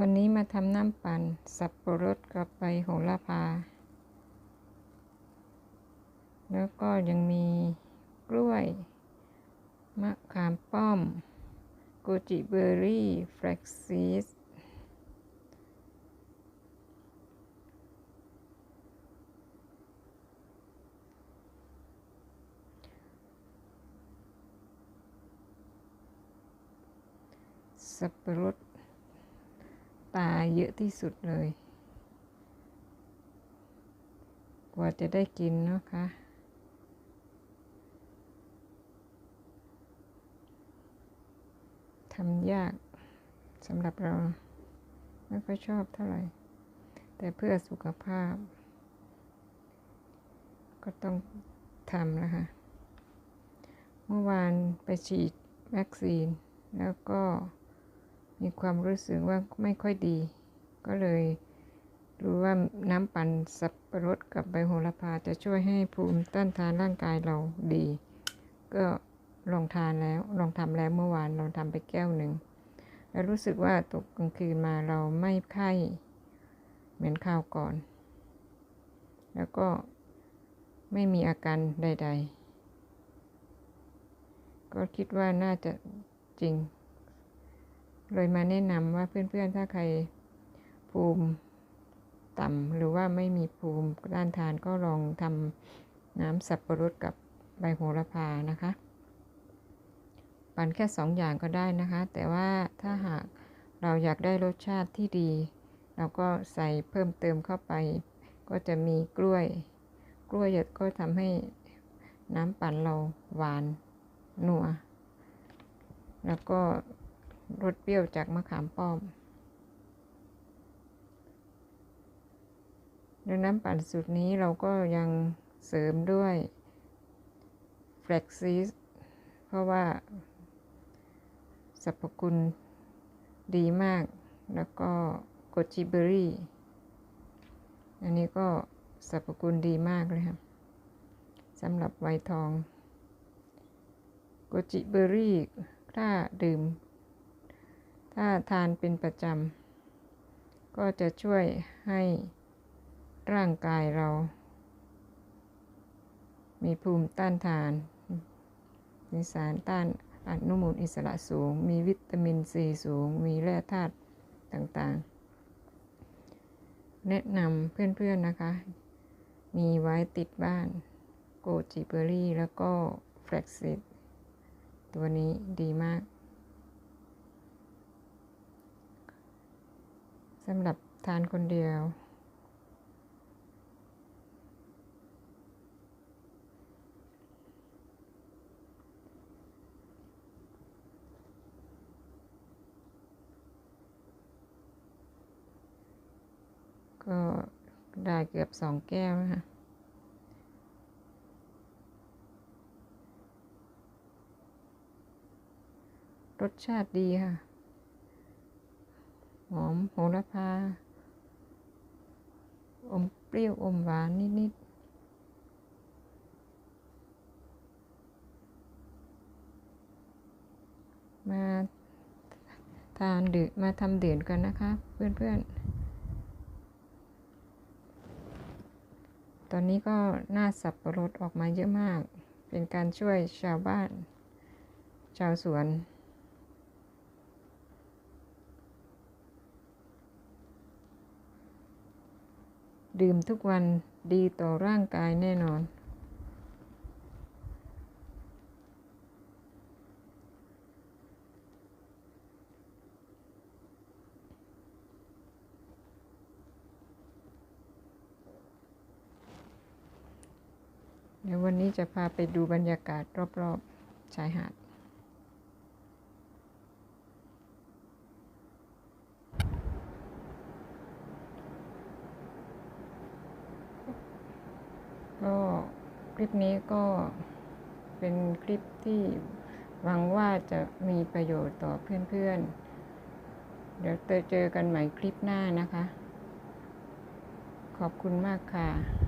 วันนี้มาทำน้ำปั่น สับปะรดกับใบโหระพา แล้วก็ยังมีกล้วย มะขามป้อม โกจิเบอร์รี่แฟลกซีสสับปะรด ตาเยอะที่สุดเลย กว่าจะได้กินเนาะคะทำยากสำหรับเรา ไม่ค่อยชอบเท่าไหร่ แต่เพื่อสุขภาพ ก็ต้องทำนะคะ เมื่อวานไปฉีดวัคซีนแล้วก็ มีความรู้สึกว่าไม่ค่อยดี ก็เลยรู้ว่าน้ำปั่นสับปะรดกับใบโหระพาจะช่วยให้ภูมิต้านทานร่างกายเราดี ก็ลองทานแล้วลองทำแล้วเมื่อวานลองทำไปแก้วหนึ่งแล้วรู้สึกว่าตกกลางคืนมาเราไม่ไข้เหมือนข้าวก่อน แล้วก็ไม่มีอาการใด ๆ ก็คิดว่าน่าจะจริง เลยมาแนะนำว่าเพื่อนๆ ถ้าใครภูมิต่ำหรือว่าไม่มีภูมิต้านทานก็ลองทำน้ำสับปะรดกับใบโหระพานะคะ ปั่นแค่สองอย่างก็ได้นะคะ แต่ว่าถ้าหากเราอยากได้รสชาติที่ดี เราก็ใส่เพิ่มเติมเข้าไป ก็จะมีกล้วย กล้วยก็ทำให้น้ำปั่นเราหวานนัว แล้วก็ รสเปรี้ยวจากมะขามป้อมในน้ำปั่นสูตรนี้เราก็ยังเสริมด้วยแฟลกซีสเพราะว่าสรรพคุณดีมาก แล้วก็โกจิเบอรี่ อันนี้ก็สรรพคุณดีมากเลยครับสำหรับไวทองโกจิเบอรี่ถ้าดื่ม ถ้าทานเป็นประจำ ก็จะช่วยให้ร่างกายเรา มีภูมิต้านทาน มีสารต้านอนุมูลอิสระสูง มีวิตามินซีสูง มีแร่ธาตุต่างๆ แนะนำเพื่อนๆนะคะ มีไว้ติดบ้าน โกจิเบอรี่ แล้วก็แฟลกซิดตัวนี้ดีมาก สำหรับทานคนเดียว ก็ได้เกือบสองแก้วนะคะรสชาติดีค่ะ หอมโหระพา อมเปรี้ยวอมหวานนิดๆมาทานดื่มมาทำดื่มกันนะคะ เพื่อนๆ ตอนนี้ก็หน้าสับปะรดออกมาเยอะมาก เป็นการช่วยชาวบ้าน ชาวสวน ดื่มทุกวันดีต่อร่างกายแน่นอน เดี๋ยววันนี้จะพาไปดูบรรยากาศรอบ ๆ ชายหาด ก็ คลิปนี้ก็เป็นคลิปที่หวังว่าจะมีประโยชน์ต่อเพื่อนๆ เดี๋ยวเจอกันใหม่คลิปหน้านะคะ ขอบคุณมากค่ะ